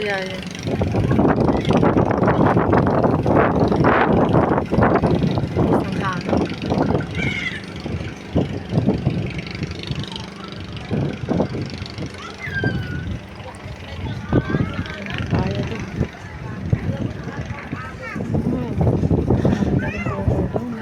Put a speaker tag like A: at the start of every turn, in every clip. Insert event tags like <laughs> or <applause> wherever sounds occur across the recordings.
A: Paano kaya yun? Ang hangin. Kaya din. Hmm. Ang galing po ako doon.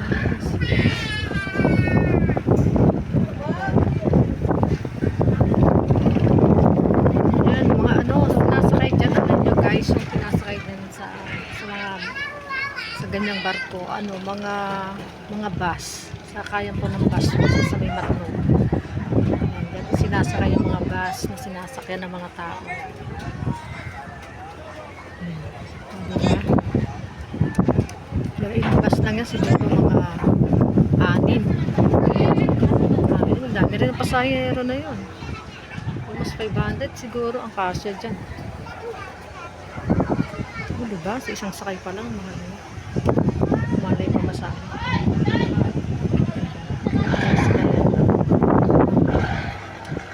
A: Yan, mga ano, nasakay dyan, ano nyo guys, yung pinasakay din sa, sa mga, ganyang barko, ano, mga, mga bus. Sakayan po ng bus sa may matnog. Sinasakay yung mga bus na sinasakyan ng mga tao. Hmm. Diba? Pero yung bus lang yan, siguro mga anin. Ang dami rin ang pasahero na yun. Almost 500 siguro ang kasya dyan. Oh, diba? Sa isang sakay pa lang, mahal na. Masama.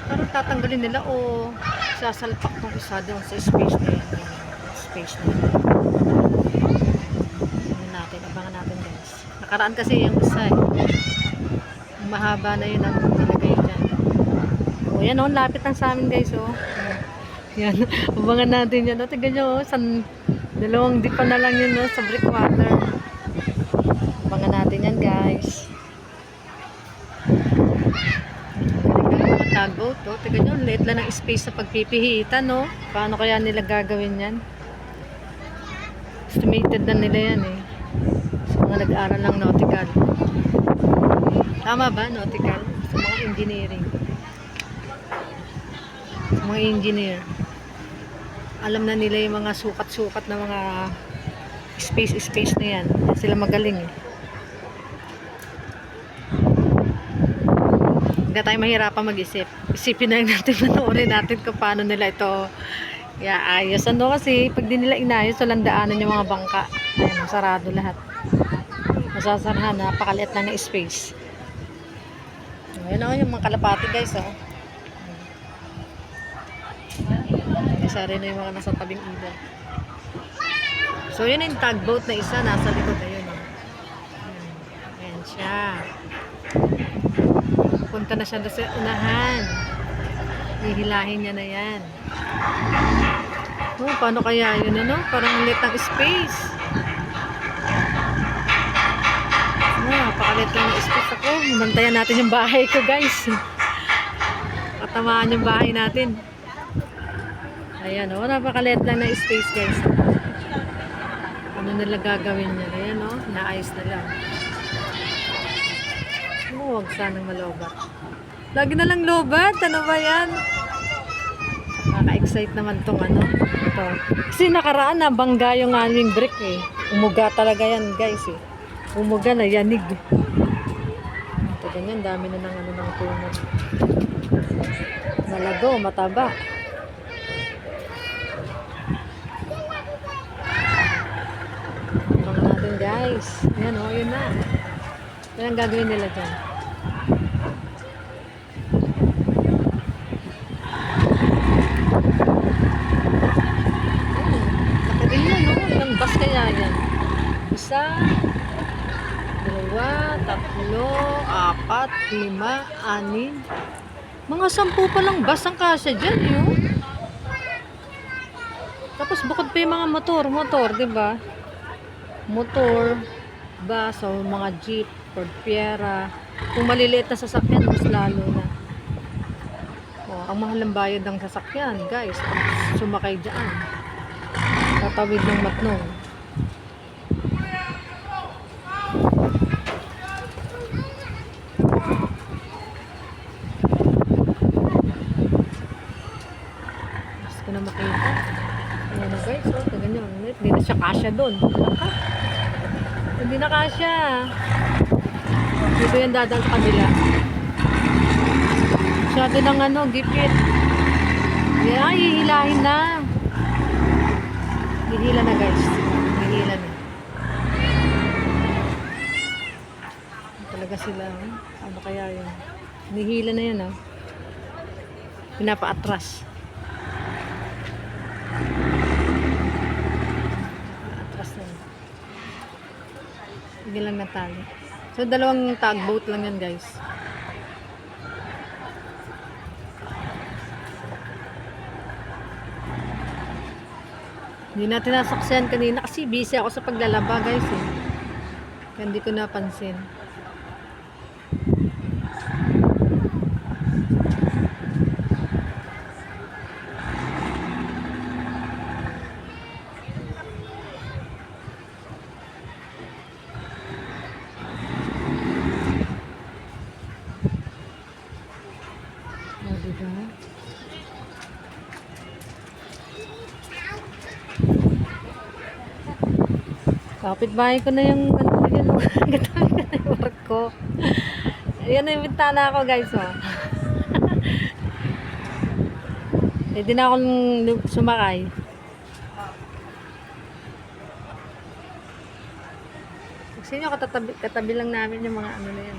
A: Pero tatanggalin nila o sasalpak ng isa doon sa space na yun. Space na yun. Natin, abangan natin guys. Nakaraan kasi yung isa eh. Mahaba na yun ang nilagay dyan. O yan o, lapit lang sa amin guys o. Yan, <laughs> abangan natin yan. O, tignan nyo o, san, dalawang dipa na lang yun o, sa breakwater. Guys. Galing mga tugboat o. Tignan nyo, late lang ng space sa pagpipihitan o. Paano kaya nila gagawin yan? Estimated na nila yan eh. Sa mga nag-aaral ng nautical. Tama ba, nautical? Sa mga engineering mga engineer alam na nila yung mga sukat-sukat na mga space-space na yan sila magaling eh hindi tayo mahirapan mag-isip. Isipin na natin <laughs> panoorin natin kung paano nila ito iaayos. Ano kasi pag di nila inayos walang daanan yung mga bangka. Ayun sarado lahat. Masasarahan napakaliit lang ng space. Ayun o yung mga kalapati guys oh. Isa rin na yung mga nasa tabing ilog. So, yun yung tugboat na isa, nasa likod. Na yun. Oh. Ayan. Ayan siya. Punta na siya doon sa unahan. Hihilahin niya na yan. Oh, paano kaya yun, ano? Parang lit ng space. Oh, napakalit lang ng space ako. Bantayan natin yung bahay ko, guys. Katamaan yung bahay natin. Ayan oh, napakalit lang na space guys. Ano nila gagawin niya? Ayan oh, naayos na lang. Oh, huwag sanang malobat. Lagi na lang lobat. Ano ba yan? Nakaka-excite naman tong ano. Ito. Kasi nakaraan na bangga yung aming brick eh. Umuga talaga yan guys eh. Umuga na yanig. Ito ganyan, dami na ng ano ng tunog. Malago, mataba. Abangan natin guys. Yan o, yun na. Yan ang gagawin nila dyan. Nakagin na no? Ilang bus kaya yan? Isa, dalawa, tatlo, apat, lima, anin. Mga sampu pa lang bus ang kasya dyan yun. Tapos bukod pa yung mga motor, motor, 'di ba? Motor, bus, o mga jeep, Ford Fiera. Kung maliliit na sasakyan, mas lalo na. Oh, ang mahal ng bayad ng sasakyan, guys. Sumakay diyan. Tatawid ng matnong. Mas ko na makita. Ayan na guys, oh, ito ganyan. Hindi na siya kasya doon. Hindi na kasya. Dito yan dadang sa kabila. Masyado ng ano, gipit. Yan, ay, hihilahin na. Hihila na guys. Hihila na. Talaga sila. oh. Ano kaya yun? Nihila na yan, oh. Pinapaatras. Atras na yan. Sige lang tali. So, dalawang tugboat lang yan, guys. Hindi natin nasaksiyan kanina kasi busy ako sa paglalaba, guys, eh. Hindi ko napansin. O, diba? Kapit bahay ko na yung ano yun. ko <laughs> na yung work ko. Ayan na yung bintana ko guys. Oh. <laughs> Pwede na akong sumakay. Gusto nyo katabi, katabi lang namin yung mga ano na yan.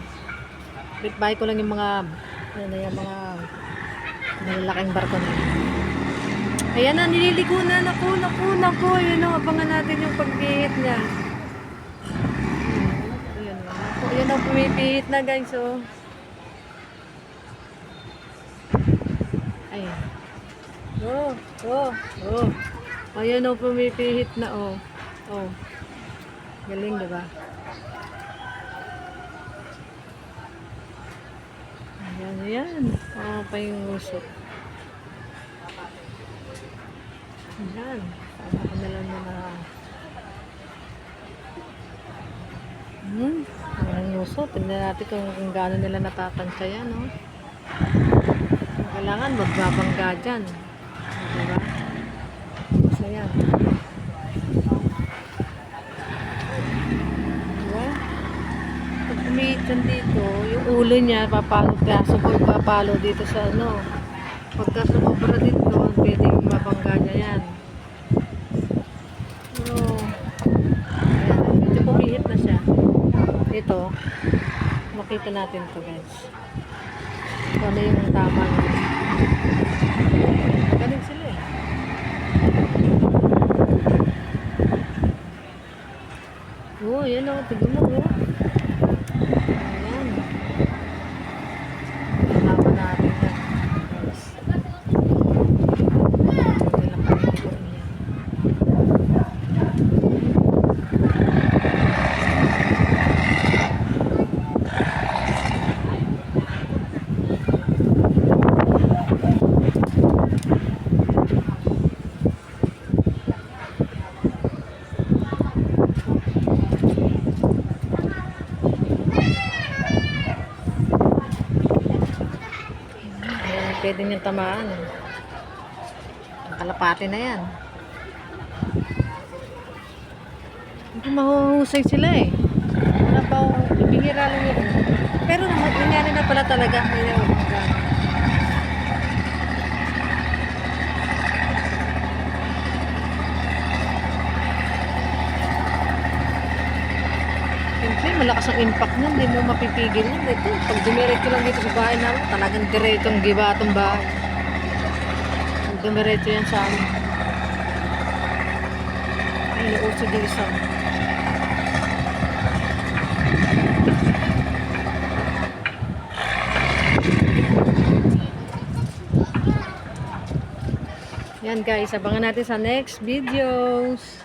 A: Kapit bahay ko lang yung mga ano na yung mga malalaking barko na yan. Ayan na, nililigo na. Naku, naku, naku. Ayan o, abangan natin yung pag-ihit niya. Ayan o. Naku, ayan o, pumipihit na guys o. Ayan. Oh, oh, oh. Ayan o, pumipihit na o. Oh. Galing, diba? Ayan, ayan. Oh, pa yung usok. Ayan. Tama ko na lang na. Hmm. Ang uso. Tignan natin kung, kung gaano nila natatansya yan, no? Kailangan magbabangga dyan. Diba? So, yan. Diba? Pag umiit yan dito, yung ulo niya, papalo, kaso pag papalo dito sa ano, pagka sumobra dito, pwedeng mabangga niya yan. Pero, ayan, medyo pumihit na siya. Ito, makita natin to guys. Kung ano yung tama niya. Galing sila eh. Oh, yan o. Tignan mo, oh. Ayan. Tama natin yan. Guys. Ito lang ang ligo niya. Ayan, pwede niyang tamaan. Eh. Ang kalapati na yan. Hindi mahuhusay sila eh. Wala pa ako, bibihira lang yun. Pero nangyari na pala talaga. Kaya umaga. Siyempre, malakas ang impact nun. Hindi mo mapipigil yun. Ito, pag dumiretso lang dito sa bahay namin, talagang diretso ang giba itong bahay. Pag dumiretso yan sa amin. Ay, nauso din isa. Yan guys, abangan natin sa next videos.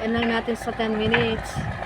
A: Yan lang natin sa 10 minutes.